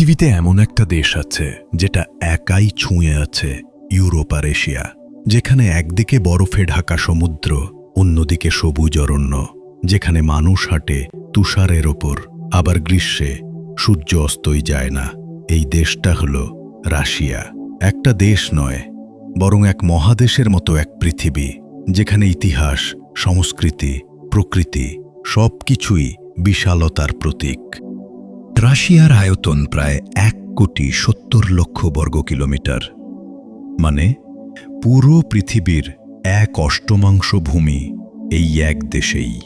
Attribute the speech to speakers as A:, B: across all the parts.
A: পৃথিবীতে এমন একটা দেশ আছে, যেটা একাই ছুঁয়ে আছে ইউরোপ আর এশিয়া, যেখানে একদিকে বরফে ঢাকা সমুদ্র, অন্যদিকে সবুজ অরণ্য, যেখানে মানুষ হাঁটে তুষারের ওপর, আবার গ্রীষ্মে সূর্য অস্তই যায় না। এই দেশটা হল রাশিয়া। একটা দেশ নয়, বরং এক মহাদেশের মতো এক পৃথিবী, যেখানে ইতিহাস, সংস্কৃতি, প্রকৃতি সব কিছুই বিশালতার প্রতীক।
B: রাশিয়ার আয়তন প্রায় এক কোটি সত্তর লক্ষ বর্গ কিলোমিটার। মানে পুরো পৃথিবীর এক অষ্টমাংশ ভূমি এই এক দেশেই।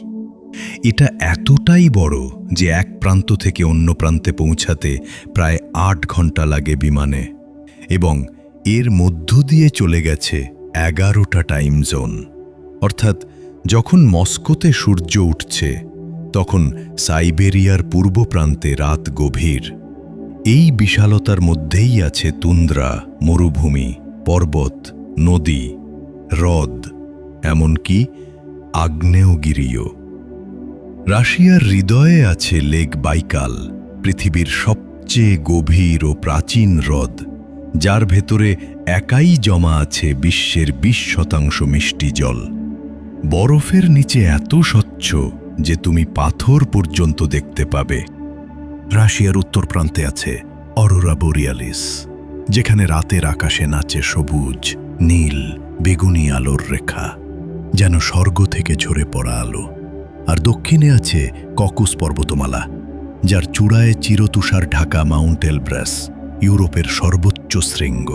B: এটা এতটাই বড় যে এক প্রান্ত থেকে অন্য প্রান্তে পৌঁছাতে প্রায় আট ঘণ্টা লাগে বিমানে। এবং এর মধ্য দিয়ে চলে গেছে এগারোটা টাইম জোন অর্থাৎ যখন মস্কোতে সূর্য উঠছে তখন সাইবেরিয়ার পূর্ব প্রান্তে রাত গভীর। এই বিশালতার মধ্যেই আছে তুন্দ্রা, মরুভূমি, পর্বত, নদী, হ্রদ, এমনকি আগ্নেয়গিরিও। রাশিয়ার হৃদয়ে আছে লেক বাইকাল, পৃথিবীর সবচেয়ে গভীর ও প্রাচীন হ্রদ, যার ভেতরে একাই জমা আছে বিশ্বের বিশ শতাংশ মিষ্টি জল। বরফের নিচে এত স্বচ্ছ যে তুমি পাথর পর্যন্ত দেখতে পাবে। রাশিয়ার উত্তর প্রান্তে আছে অরোরা বোরিয়ালিস, যেখানে রাতের আকাশে নাচে সবুজ, নীল, বেগুনি আলোর রেখা, যেন স্বর্গ থেকে ঝরে পড়া আলো। আর দক্ষিণে আছে ককুস পর্বতমালা, যার চূড়ায় চিরতুষার ঢাকা মাউন্ট এলব্রাস, ইউরোপের সর্বোচ্চ শৃঙ্গ।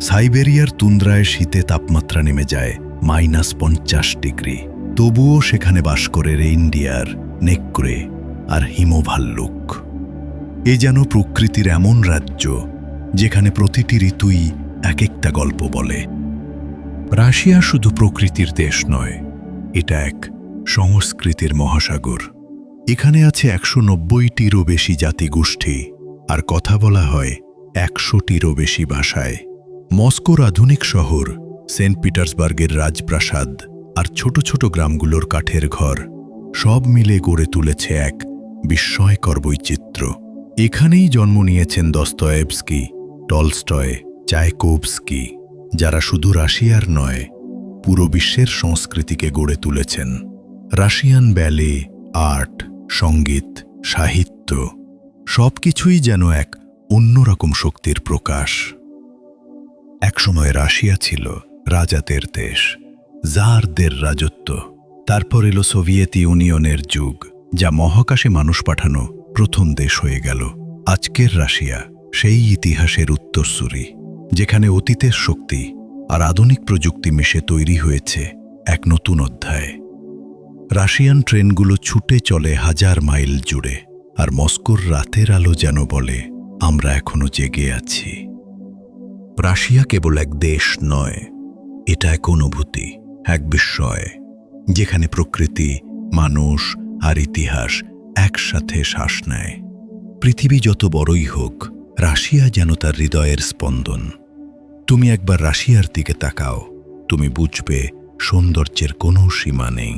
B: সাইবেরিয়ার তুন্দ্রায় শীতে তাপমাত্রা নেমে যায় মাইনাস পঞ্চাশ ডিগ্রি। তবুও সেখানে বাস করে রেইনডিয়ার নেকড়ে আর হিমভাল্লুক। এ যেন প্রকৃতির এমন রাজ্য যেখানে প্রতিটি ঋতুই এক একটা গল্প বলে। রাশিয়া শুধু প্রকৃতির দেশ নয়, এটা এক সংস্কৃতির মহাসাগর। এখানে আছে একশো নব্বইটিরও বেশি জাতিগোষ্ঠী আর কথা বলা হয় একশোটিরও বেশি ভাষায়। মস্কোর আধুনিক শহর সেন্ট পিটার্সবার্গের রাজপ্রাসাদ আর ছোট ছোট গ্রামগুলোর কাঠের ঘর সব মিলে গড়ে তুলেছে এক বিস্ময়কর বৈচিত্র্য। এখানেই জন্ম নিয়েছেন দস্তয়েবস্কি টলস্টয়, চায়কোভস্কি, যারা শুধু রাশিয়ার নয়, পুরো বিশ্বের সংস্কৃতিকে গড়ে তুলেছেন। রাশিয়ান ব্যালে, আর্ট, সংগীত, সাহিত্য, সবকিছুই যেন এক অন্যরকম শক্তির প্রকাশ। একসময় রাশিয়া ছিল রাজাদের দেশ। জারদের রাজত্ব। তারপর এলো সোভিয়েত ইউনিয়নের যুগ, যা মহাকাশে মানুষ পাঠানো প্রথম দেশ হয়ে গেল। আজকের রাশিয়া, সেই ইতিহাসের উত্তরসূরি, যেখানে অতীতের শক্তি আর আধুনিক প্রযুক্তি মিশে তৈরি হয়েছে এক নতুন অধ্যায়। রাশিয়ান ট্রেনগুলো ছুটে চলে হাজার মাইল জুড়ে, আর মস্কোর রাতের আলো যেন বলে, আমরা এখনও জেগে আছি। রাশিয়া কেবল এক দেশ নয়, এটা এক অনুভূতি। এক বিস্ময়, যেখানে প্রকৃতি, মানুষ আর ইতিহাস একসাথে শ্বাস নেয়। পৃথিবী যত বড়ই হোক, রাশিয়া যেন তার হৃদয়ের স্পন্দন। তুমি একবার রাশিয়ার দিকে তাকাও, তুমি বুঝবে সৌন্দর্যের কোনো সীমা নেই।